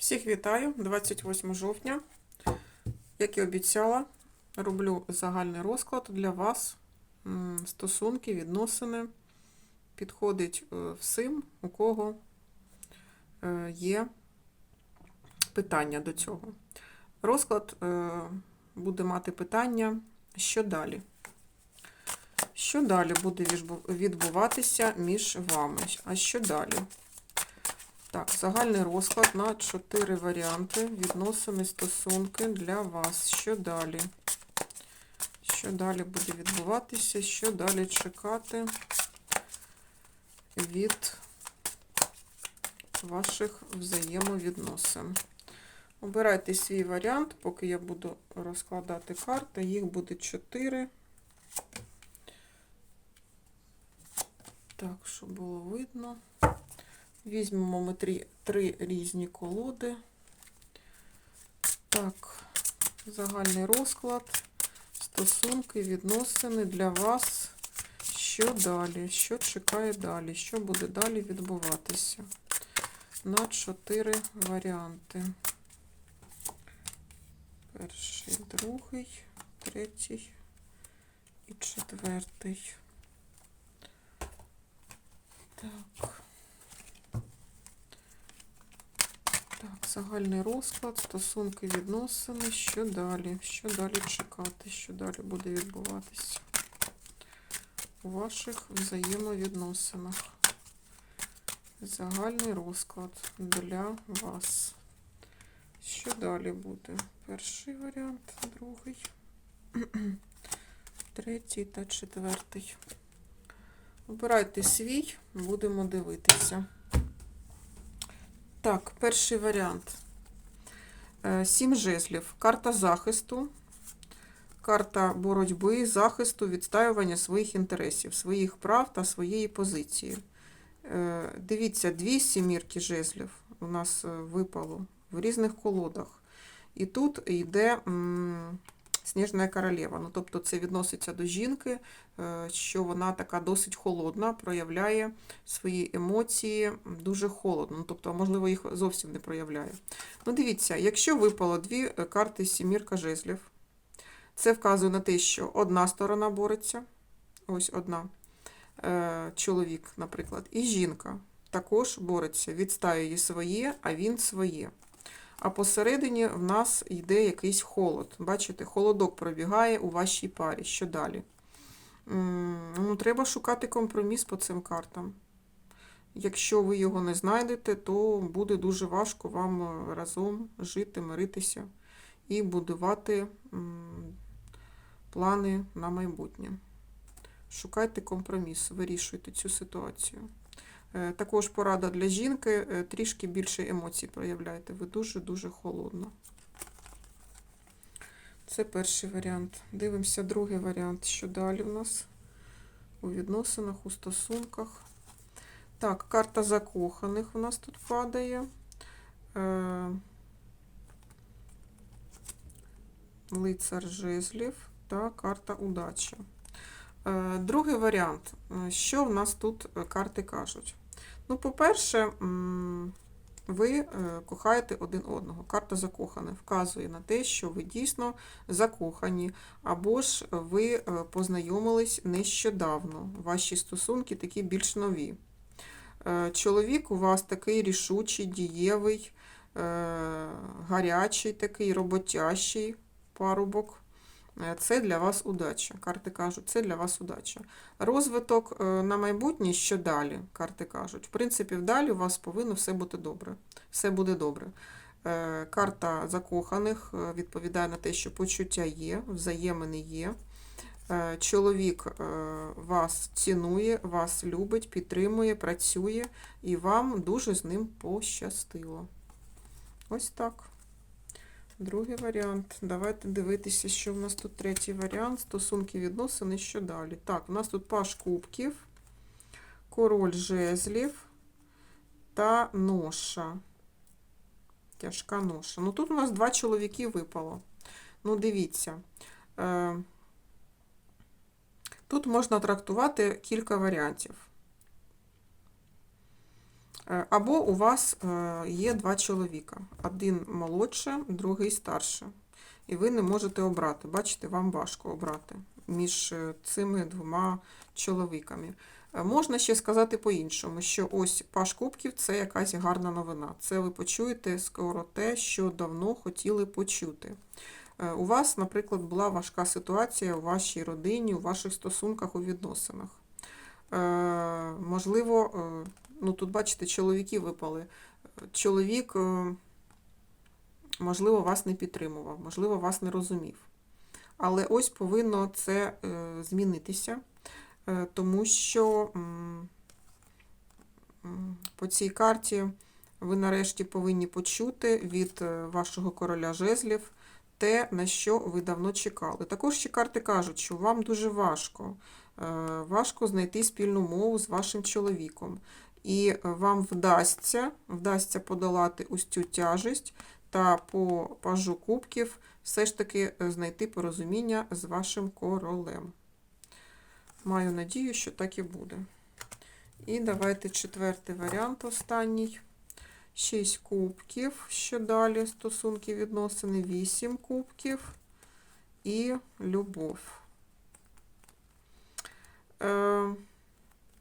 Всіх вітаю, 28 жовтня. Як і обіцяла, роблю загальний розклад для вас. Стосунки, відносини. Підходить е, всім, у кого е, є питання до цього. Розклад е, буде мати питання, що далі. Що далі буде відбуватися між вами? А що далі? Так, загальний розклад на чотири варіанти. Відносини, стосунки для вас. Що далі? Що далі буде відбуватися? Що далі чекати від ваших взаємовідносин? Обирайте свій варіант, поки я буду розкладати карти. Їх буде чотири. Так, щоб було видно. Візьмемо ми три, три різні колоди. Так, загальний розклад, стосунки, відносини для вас. Що далі? Що чекає далі? Що буде далі відбуватися? На чотири варіанти. Перший, другий, третій і четвертий. Так. Так, загальний розклад, стосунки, відносини. Що далі? Що далі чекати? Що далі буде відбуватися у ваших взаємовідносинах? Загальний розклад для вас. Що далі буде? Перший варіант, другий, третій та четвертий. Обирайте свій, будемо дивитися. Так, перший варіант. Е, Сім жезлів. Карта захисту, карта боротьби, захисту, відстаювання своїх інтересів, своїх прав та своєї позиції. Е, Дивіться, дві сімірки жезлів у нас е, випало в різних колодах. І тут йде Сніжна королева. Ну, тобто це відноситься до жінки, е, що вона така досить холодна, проявляє свої емоції дуже холодно. Ну, тобто, можливо, їх зовсім не проявляє. Ну, дивіться, якщо випало дві е, карти сімірка жезлів, це вказує на те, що одна сторона бореться, ось одна, е, чоловік, наприклад, і жінка також бореться, відстаює своє, а він своє. А посередині в нас йде якийсь холод. Бачите, холодок пробігає у вашій парі. Що далі? Ну, треба шукати компроміс по цим картам. Якщо ви його не знайдете, то буде дуже важко вам е, разом жити, миритися і будувати плани на майбутнє. Шукайте компроміс, вирішуйте цю ситуацію. Е, Також порада для жінки, е, трішки більше емоцій проявляйте. Ви дуже-дуже холодно. Це перший варіант. Дивимося другий варіант, що далі у нас у відносинах, у стосунках. Так, карта закоханих у нас тут падає. Е, Лицар жезлів та карта удачі. Другий варіант. Що в нас тут карти кажуть? Ну, по-перше, ви е, кохаєте один одного. Карта закоханих вказує на те, що ви дійсно закохані, або ж ви е, познайомились нещодавно. Ваші стосунки такі більш нові. Е, Чоловік у вас такий рішучий, дієвий, гарячий, такий роботящий парубок. Е, Це для вас удача. Карти кажуть, це для вас удача. Розвиток е, на майбутнє, що далі, карти кажуть. В принципі, вдалі у вас повинно все бути добре. Все буде добре. Е, Карта закоханих відповідає на те, що почуття є, взаємини є. Чоловік вас цінує, вас любить, підтримує, працює, і вам дуже з ним пощастило. Ось так. Другий варіант. Давайте дивитися, що в нас тут третій варіант. Стосунки відносини, що далі. Так, у нас тут паш кубків, король жезлів та ноша. Тяжка ноша. Ну тут у нас два чоловіки випало. Ну, дивіться. Е, Тут можна трактувати кілька варіантів. Е, Або у вас е, є два чоловіка. Один молодше, другий старше. І ви не можете обрати. Бачите, вам важко обрати між е, цими двома чоловіками. Можна ще сказати по-іншому, що ось паш кубків це якась гарна новина. Це ви почуєте скоро те, що давно хотіли почути. У вас, наприклад, була важка ситуація у вашій родині, у ваших стосунках, у відносинах. Можливо, ну тут бачите, чоловіки випали. Чоловік, е, можливо, вас не підтримував, можливо, вас не розумів. Але ось повинно це е, змінитися, е, тому що по цій карті ви нарешті повинні почути від вашого короля жезлів те, на що ви давно чекали. Також ще карти кажуть, що вам дуже важко. Важко знайти спільну мову з вашим чоловіком. І вам вдасться, вдасться подолати ось цю тяжесть та по пажу кубків все ж таки е, знайти порозуміння з вашим королем. Маю надію, що так і буде. І давайте четвертий варіант, останній. 6 кубків, що далі стосунки відносини, 8 кубків і любов. Е,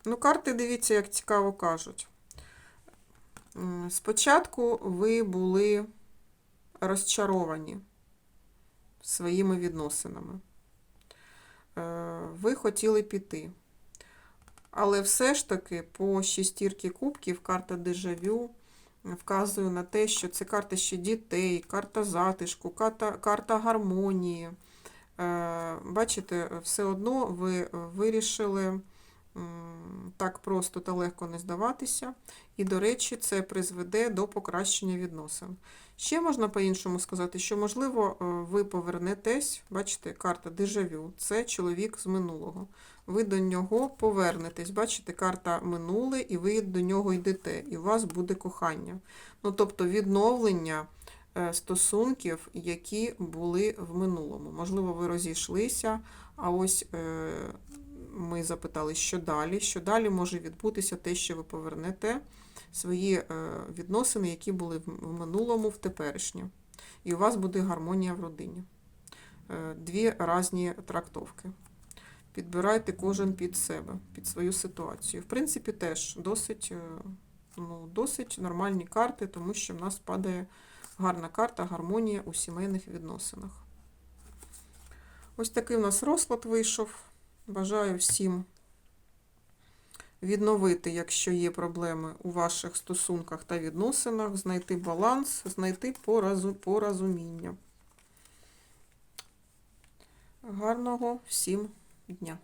ну, карти, дивіться, як цікаво кажуть. Спочатку ви були розчаровані своїми відносинами. Е, ви хотіли піти. Але все ж таки по шістірки кубків карта дежавю вказує на те, що це карта ще дітей, карта затишку, карта, карта гармонії. Е, Бачите, все одно ви вирішили так просто та легко не здаватися. І, до речі, це призведе до покращення відносин. Ще можна по-іншому сказати, що, можливо, е, ви повернетесь, бачите, карта дежавю, це чоловік з минулого. Ви до нього повернетесь, бачите, карта минуле, і ви до нього йдете, і у вас буде кохання. Ну, тобто відновлення е, стосунків, які були в минулому. Можливо, ви розійшлися, а ось ми запитали, що далі. Що далі може відбутися те, що ви повернете свої е, відносини, які були в в минулому, в теперішнє. І у вас буде гармонія в родині. Е, Дві різні трактовки. Підбирайте кожен під себе, під свою ситуацію. В принципі, теж досить, е, ну, досить нормальні карти, тому що в нас падає гарна карта гармонія у сімейних відносинах. Ось такий у нас розклад вийшов. Бажаю всім відновити, якщо є проблеми у ваших стосунках та відносинах, знайти баланс, знайти порозуміння. Гарного всім дня!